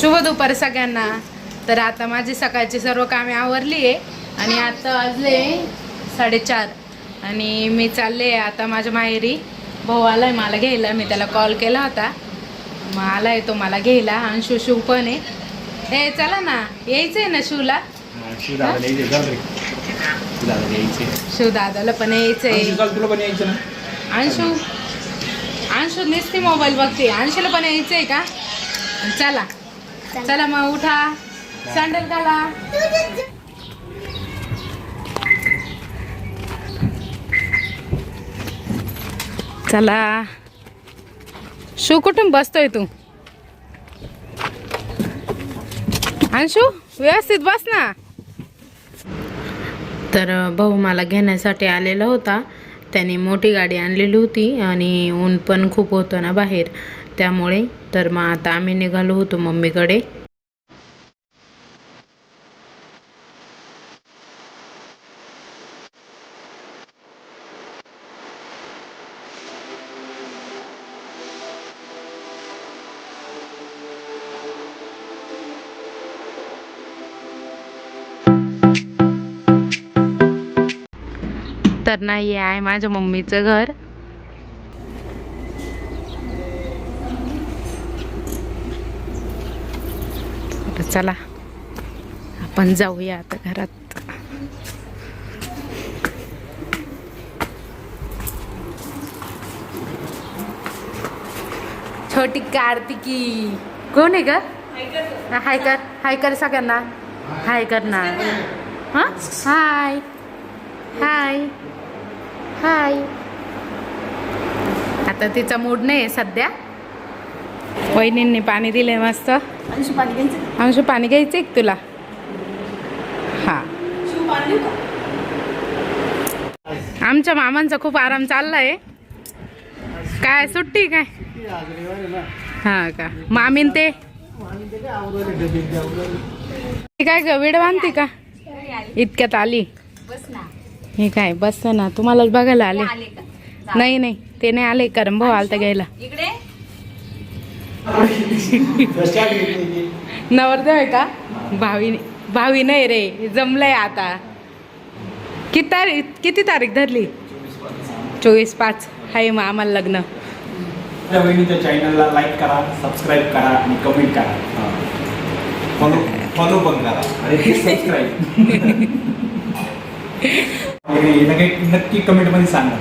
शुभ दुपार सगळ्यांना. तर आता माझी सकाळची सर्व कामे आवरली आहे. आणि आता वाजले साडेचार. आणि मी चालले आता माझ्या माहेरी. भाऊ आलाय मला घ्यायला. मी त्याला कॉल केला होता. मग आलाय तो मला घ्यायला. आणि शिव शिव पण आहे. ए चला ना. ना शिवला यायचे रे. शिवदादाला यायचे शिव दादाला पण यायचं ना. अंशू? अंशू नुसती मोबाईल बघते. अंशूला पण यायचंय का? चला. चला मग उठा. सँडल घाला. चला. शू कुठून बसतोय तू? अंशू व्यवस्थित बस ना. तर भाऊ मला घेण्यासाठी आलेला होता. त्याने मोठी गाडी आणलेली होती आणि ऊन पण खूप होतं ना बाहेर. त्यामुळे तर मग आता आम्ही निघालो होतो मम्मीकडे. तर नाही आहे माझ्या मम्मीचं घर. चला आपण जाऊया आता घरात. छोटी कार्तिकी. कोण आहे ग? हाय कर हाय कर सगळ्यांना. हाय कर ना हां? हाय. हाय. हाय. आता तिचा मूड नाही आहे सध्या. वहिनींनी पाणी दिले मस्त. पाणी घ्यायचं? अंशू पाणी घ्यायचं का तुला. हा? आमच्या मामांचा खूप आराम चाललाय. काय सुट्टी काय? हा का? मामीन ते. काय ग विड बांधते का? इतक्यात आली. बस ना हे काय बस ना तुम्हालाच बघायला आले. नाही नाही ते नाही आले कारण भाऊ आलता घ्यायला. इकडे. नवरदेव आहे का? भावी भावी नाही रे जमलंय आता. किती तारीख किती तारीख धरली? चोवीस पाच. आहे मग आम्हाला लग्न. त्या चॅनलला लाईक करा सबस्क्राईब करा आणि कमेंट करा. फॉलो फॉलो पण करा. आणि सबस्क्राईब नक्की नक्की कमेंटमध्ये सांगा.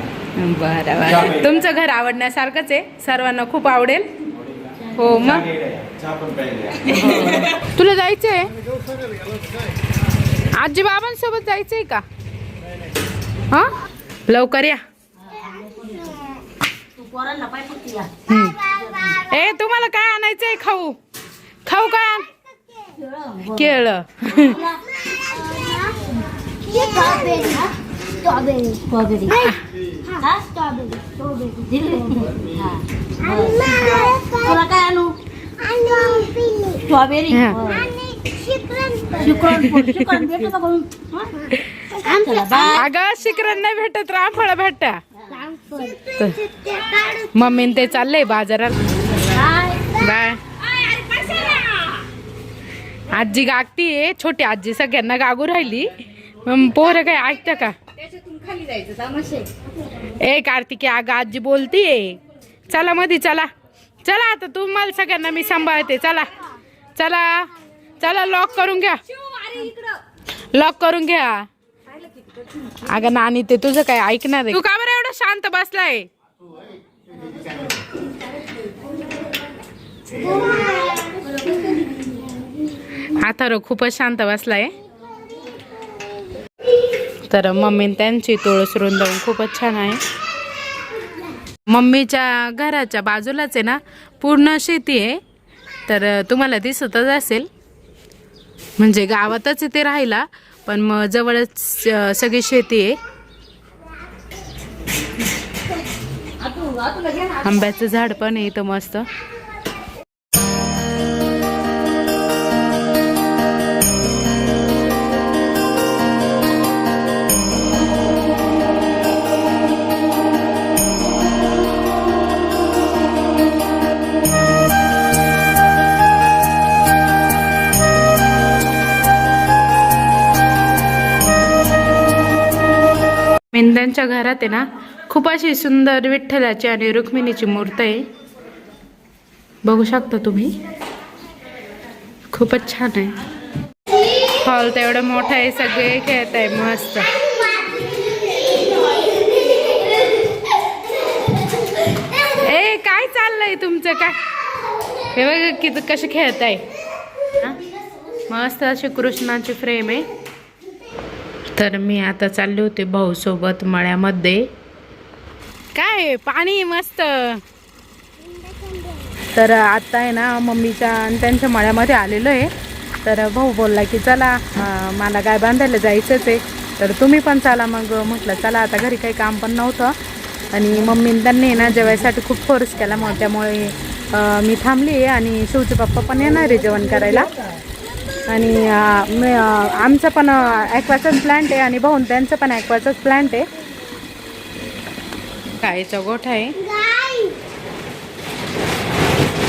बरं बरं. तुमचं घर आवडण्यासारखंच आहे. सर्वांना खूप आवडेल. हो मग? तुला जायचंय? आजी बाबांसोबत जायचंय का? हा? लवकर या. ए तुम्हाला काय आणायचंय खाऊ? खाऊ काय आण? केळ. स्ट्रॉबेरी. हा. हा. तुला काय आणू? स्ट्रॉबेरी हा. भेटू अगं शिकरण नाही भेटत रामफळ भेटत मम्मीन ते चाललंय बाजारात. बाय आजी गागतीये छोटी आजी सगळ्यांना गागू राहिली. मग पोरं काय ऐकतं का? खाली जायचं तमाशे. ए कार्तिकी अगं आजी बोलतीये. चला मधी चला. चला आता तू मला सगळ्यांना मी सांभाळते. चला. चला. चला लॉक करून घ्या. लॉक करून घ्या. अगं नानी ते तुझं काय ऐकणार तू का बरं एवढं शांत बसलाय? आता खूपच शांत बसलाय. तर मम्मी त्यांची तुळस रुंदवून खूपच छान आहे. मम्मीच्या घराच्या बाजूलाच आहे ना पूर्ण शेती आहे. तर तुम्हाला दिसतच असेल. म्हणजे गावातच इथे राहिला पण मग जवळच सगळी शेती आहे. आंब्याचं झाड पण आहे इथं मस्त. आणि घरात आहे ना खूप अशी सुंदर विठ्ठलाची आणि रुक्मिणीची मूर्त आहे. बघू शकता तुम्ही? खूपच छान आहे. हॉल तर एवढं मोठं आहे सगळे खेळत आहे मस्त. ए काय चाललंय तुमचं? काय? हे बघ किती कसे खेळत आहे. मस्त अशी कृष्णाची फ्रेम आहे. तर मी आता चालले होते भाऊ सोबत मळ्यामध्ये. काय? पाणी मस्त. तर आता आहे ना मम्मीच्या आणि त्यांच्या मळ्यामध्ये आलेलो आहे. तर भाऊ बोलला की चला मला गाय बांधायला जायचंच आहे. तर तुम्ही पण चला मग. म्हटलं चला आता घरी काही काम पण नव्हतं. आणि मम्मीने त्यांनी ना जेवायसाठी खूप फोर्स केला. मग त्यामुळे मी थांबली आहे आणि शिवचे पप्पा पण येणार आहे जेवण करायला. आणि आमचं पण ॲक्वाचाच प्लांट आहे आणि भाऊन त्यांचं पण ॲक्वाचाच प्लांट आहे. गाईचा गोठा आहे.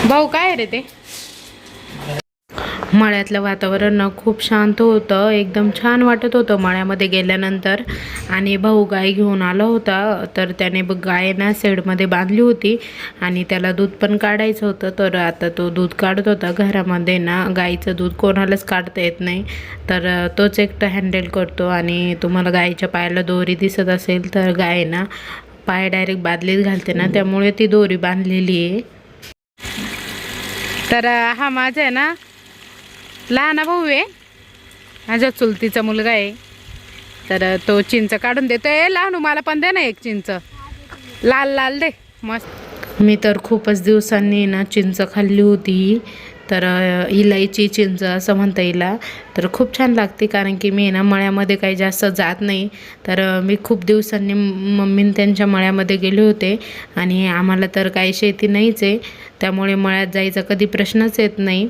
भाऊ काय रे ते? मळ्यातलं वातावरण खूप शांत होतं एकदम छान वाटत होतं मळ्यामध्ये गेल्यानंतर. आणि भाऊ गाय घेऊन आला होता तर त्याने बघ गाय ना शेडमध्ये बांधली होती आणि त्याला दूध पण काढायचं होतं. तर आता तो दूध काढत होता घरामध्ये ना गाईचं दूध कोणालाच काढता येत नाही. तर तोच एकटा हँडल करतो आणि तुम्हाला गायीच्या पायाला दोरी दिसत असेल तर गाय ना पाय डायरेक्ट बादलीत घालते ना त्यामुळे ती दोरी बांधलेली आहे. तर हा माझा आहे ना लहान भाऊ आहे माझ्या चुलतीचा मुलगा आहे. तर तो चिंच काढून देतो. ए लहानू मला पण दे ना एक चिंच. लाल लाल दे. मस्त. मी तर खूपच दिवसांनी ना चिंच खाल्ली होती. तर इलायची चिंच असं म्हणता येईल. तर खूप छान लागते कारण की मी ना मळ्यामध्ये काही जास्त जात नाही. तर मी खूप दिवसांनी मम्मीन त्यांच्या मळ्यामध्ये गेले होते. आणि आम्हाला तर काही शेती नाहीच आहे. त्यामुळे मळ्यात जायचा कधी प्रश्नच येत नाही.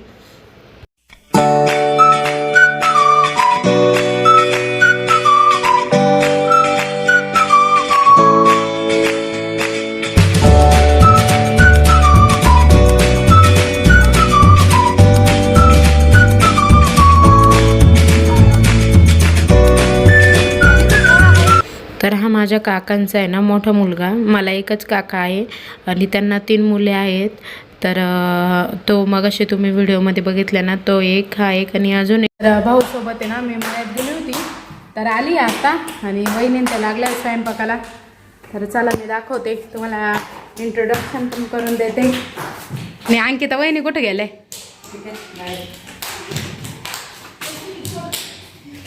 तर हा माझ्या काकांचा आहे ना मोठा मुलगा. मला एकच काका आहे आणि त्यांना तीन मुले आहेत. तर तो मग असे तुम्ही व्हिडिओमध्ये बघितला ना तो एक हा एक आणि अजून एक. भाऊसोबत आहे ना मी मळ्यात गेली होती. तर आली आता आणि वहिनीन तर लागल्या स्वयंपाकाला. तर चला मी दाखवते. तुम्हाला इंट्रोडक्शन पण करून देते. आणि अंकिता वहिनी कुठे गेले?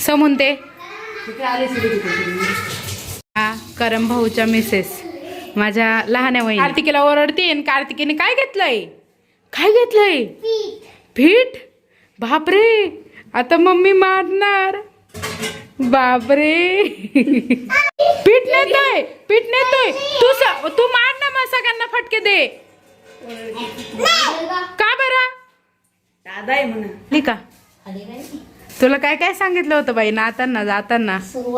समून ते. हा करम भाऊच्या मिसेस माझ्या लहान वहिनी. कार्तिकीला ओरडते आणि कार्तिकीने काय घेतलंय? काय घेतलंय? पीठ. बापरे. आता मम्मी मारणार. बापरे. पीठ नेतोय. पीठ नेतोय. तू स- तू मार ना मग सगळ्यांना फटके दे. का बरं? दादा आहे म्हणा का तुला काय काय सांगितलं होतं बाई? नाताना जाताना. सर्व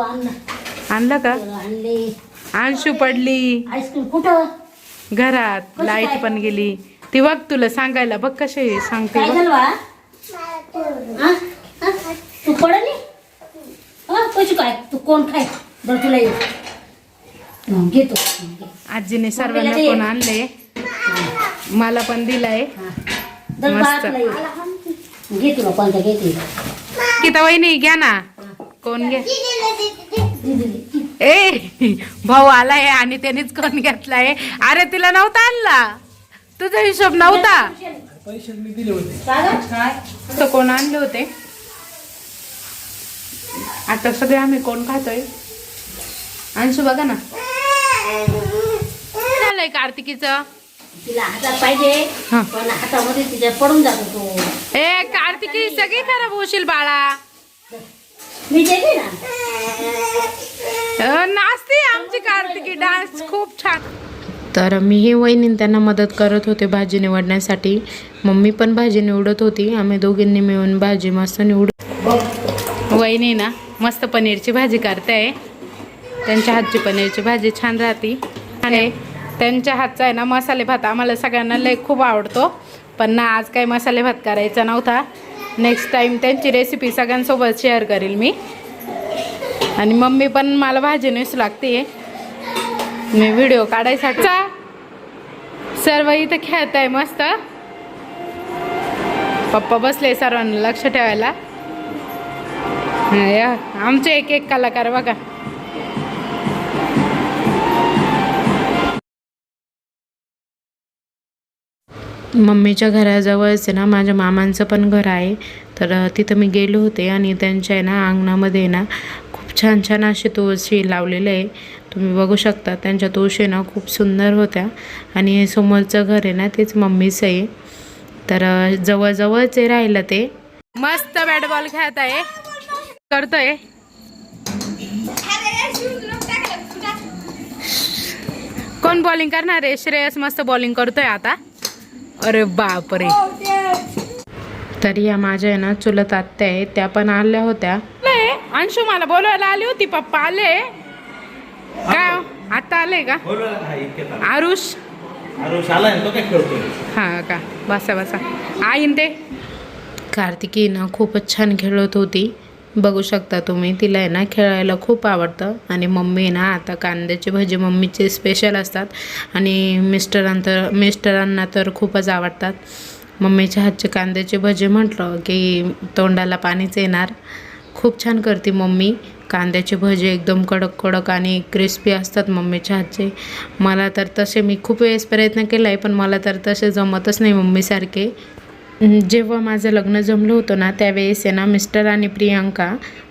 आणलं का आणले अंशू पडली आईस्क्रीम कुठं घरात लाइट? पण गेली ती बघ तुला सांगायला बघ कसे सांगते काय बघ. झालं बाळा हा? हा? तू पडली हा कशी काय तू कोण खाय बरं तुला येऊ हं, घेतो हं, घे. आजीने सर्वांना मम्मीला दे. पण आणले मला पण दिलाय हा. दर मस्त. बाळा तुला येऊ. घे तुला कोणता घेते किता वहिनी घ्या ना कोण घे दे, दे, दे. ए भाऊ आलाय आणि त्यानेच कोण घेतलाय? अरे तिला नव्हता आणला. तुझा हिशोब नव्हता. पैसे मी दिले होते का गं? काय तर कोण आणले होते? आता सगळे आम्ही कोण खातोय? अंशू बघा ना. झालंय कार्तिकीचं? तिला हातात पाहिजे हा. पण हातामध्ये तिच्या पडून जातो तो. ए कार्तिकी सगळी खराब होशील बाळा. मी देते ना? नाचते आमची कार्तिकी डान्स खूप छान. तर मी हे वहिनी त्यांना मदत करत होते भाजी निवडण्यासाठी. मम्मी पण भाजी निवडत होती. आम्ही दोघींनी मिळून भाजी मस्त निवड. वहिनी ना मस्त पनीरची भाजी करते आहे त्यांच्या हातची पनीरची भाजी छान राहते. आणि त्यांच्या हातचा आहे ना मसाले भात आम्हाला सगळ्यांना लय खूप आवडतो. पण ना आज काही मसाले भात करायचा नव्हता. नेक्स्ट टाईम त्यांची रेसिपी सगळ्यांसोबत शेअर करेल मी. आणि मम्मी पण मला भाजी नेसू लागते मी व्हिडिओ काढायसाठी सर्व इथं खेळत आहे मस्त. पप्पा बसले सर्वांना लक्ष ठेवायला. या. आमचे एक एक कलाकार बघा. मम्मीच्या घराजवळच आहे ना माझ्या मामांचं पण घर आहे. तर तिथं मी गेलो होते आणि त्यांच्या आहे ना अंगणामध्ये ना खूप छान छान असे तुळशी लावलेले आहे. तुम्ही बघू शकता त्यांच्या तुळशी ना खूप सुंदर होत्या. आणि हे समोरचं घर आहे ना तेच मम्मीचं आहे. तर जवळजवळच आहे राहिलं ते. मस्त बॅट बॉल खेळत आहे. करतोय. कोण बॉलिंग करणार आहे? श्रेयस मस्त बॉलिंग करतोय आता. अरे बापरे. तर या माझ्या आहे ना चुलत आत्या आहे त्या पण आल्या होत्या. अंशू मला बोलवायला आली होती पप्पा आले. काय हो? आता आले का? हा. आरुष. आरुष आलाय ना, तो काय खेळतोय हा का? बसा बसा. आईन ते. कार्तिकी ना खूपच छान खेळत होती. बघू शकता तुम्ही. तिला आहे ना खेळायला खूप आवडतं. आणि मम्मी ना आता कांद्याची भजी मम्मीचे स्पेशल असतात. आणि मिस्टरांतर मिस्टरांना तर खूपच आवडतात. मम्मीच्या हातचे कांद्याचे भजी म्हटलं की तोंडाला पाणीच येणार. खूप छान करते मम्मी. कांद्याचे भजे एकदम कडक कडक आणि क्रिस्पी असतात मम्मीच्या हातचे. मला तर तसे मी खूप वेळेस प्रयत्न केला आहे पण मला तर तसे जमतच नाही मम्मीसारखे. जेव्हा माझं लग्न जमलं होतं ना त्यावेळेस आहे ना मिस्टर आणि प्रियांका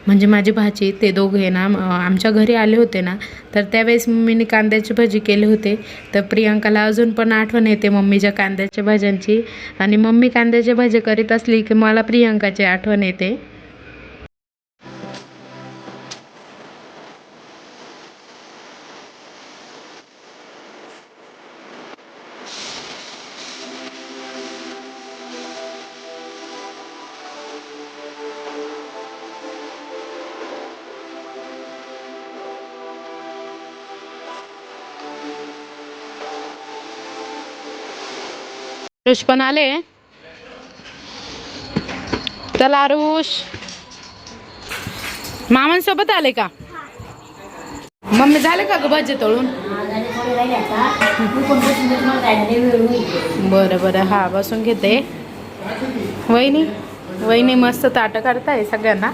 म्हणजे माझी भाची ते दोघे ना आमच्या घरी आले होते ना तर त्यावेळेस मम्मीने कांद्याची भाजी केली होते. तर प्रियांकाला अजून पण आठवण येते मम्मीच्या कांद्याच्या भाज्यांची. आणि मम्मी कांद्याची भाजी करीत असली की मला प्रियांकाची आठवण येते. आरुष पण आले. चला आरुष मामांसोबत आले का? मम्मी झाले का ग भजे तळून? बरं बरं. हा बसून घेते. वहिनी वहिनी मस्त ताटं काढताय सगळ्यांना.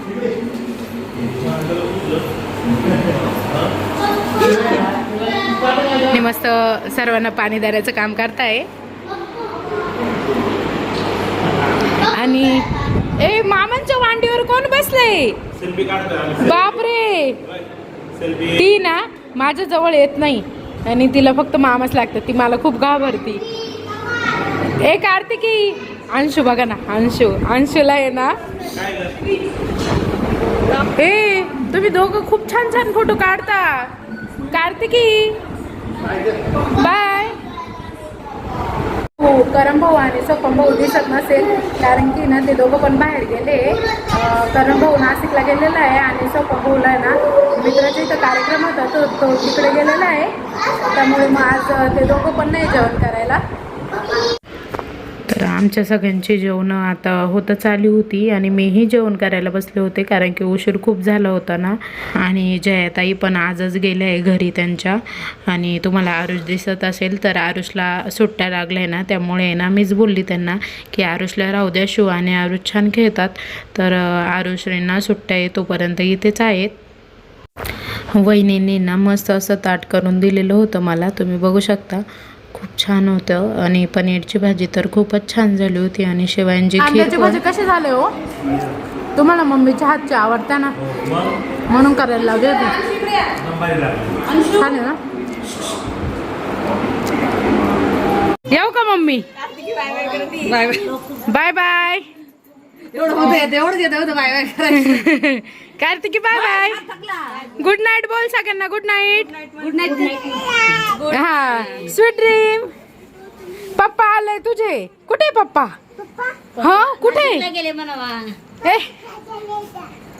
मस्त सर्वांना पाणी द्यायचं काम करताय. आणि ए मामांच्या वांडीवर कोण बसलंय. बापरे. ती ना माझ्या जवळ येत नाही आणि तिला फक्त मामाच लागतं ती मला खूप घाबरती. ए कार्तिकी. अंशू बघा ना अंशू. अंशूला आहे ना. ए तुम्ही दोघं खूप छान छान फोटो काढता. कार्तिकी. बाय हो करम भाऊ आणि सोपम भाऊ दिसत नसेल कारण की ना ते दोघं पण बाहेर गेले. अं, करम भाऊ नाशिकला गेलेला आहे आणि सोपम भाऊला आहे ना मित्राच्या इथं कार्यक्रम होता तो तो तिकडे गेलेला आहे. त्यामुळे मग आज ते दोघं पण नाही जेवण करायला. आमच्या सगळ्यांची जेवणं आता होतच आली होती आणि मीही जेवण करायला बसले होते कारण की उशीर खूप झाला होता ना. आणि जयाताई पण आजच गेल्या आहे घरी त्यांच्या. आणि तुम्हाला आरुष दिसत असेल तर आरुषला सुट्ट्या लागल्या आहे ना त्यामुळे ना मीच बोलली त्यांना की आरुषला राहू द्या शिव आणि आरुष छान खेळतात. तर अं, सुट्ट्या आहे तोपर्यंत इथेच आहेत. वहिनींनी ना मस्त असं ताट करून दिलेलं होतं मला तुम्ही बघू शकता. खूप छान होतं. आणि पनीरची भाजी तर खूपच छान झाली होती. आणि शेवायांची खीर भाजी कसे झाले हो? तुम्हाला मम्मीच्या हातची आवडता ना? म्हणून करायला लावली होती. छान आहे ना? येऊ का mummy? Bye bye. Bye Kartiki bye bye good night बोल सगळ्यांना गुड नाईट गुड नाईट हा स्वीट ड्रीम पप्पा आले तुझे. कुठे पप्पा? हा कुठे? गेले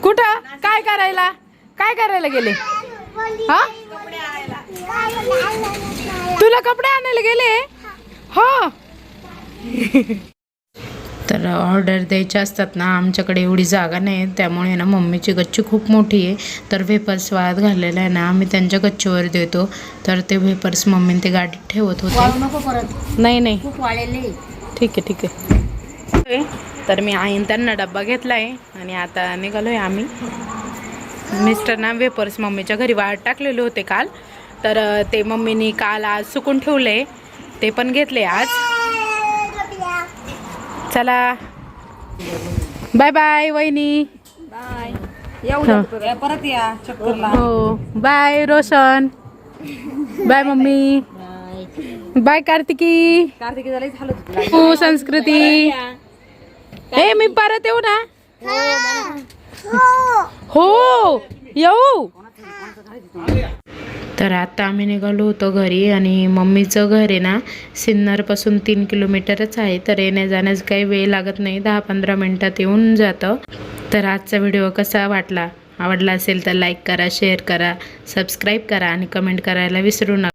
कुठं? काय करायला? काय करायला गेले? हा? तुला कपडे आणायला गेले? हो. तर ऑर्डर द्यायच्या असतात ना आमच्याकडे एवढी जागा नाही त्यामुळे ना मम्मीची गच्ची खूप मोठी आहे. तर वेपर्स वाळत घाललेला आहे ना आम्ही त्यांच्या गच्चीवर देतो. तर ते वेपर्स मम्मीने ते गाडीत ठेवत होते. नाही नाही. ठीक आहे ठीक आहे. तर मी आईन त्यांना डब्बा घेतला आहे आणि आता निघालो आहे आम्ही. मिस्टर ना वेपर्स मम्मीच्या घरी वाळत टाकलेले होते काल. तर ते मम्मीनी काल आज सुकून ठेवले. ते पण घेतले आज. चला. बाय बाय वहिनी हा. परत या चक्करला. हो. Bye Roshan. Bye mummy. Bye Kartiki. Kartiki झालं हो संस्कृती. ए मी परत येऊ ना. हो. येऊ. तर आता आम्ही निघालो होतो घरी आणि मम्मीचं घर आहे ना सिन्नरपासून तीन किलोमीटरच आहे. तर येण्या जाण्यास काही वेळ लागत नाही दहा पंधरा मिनटात येऊन जातं. तर आजचा व्हिडिओ कसा वाटला? आवडला असेल तर लाईक करा शेअर करा सबस्क्राईब करा आणि कमेंट करायला विसरू नका.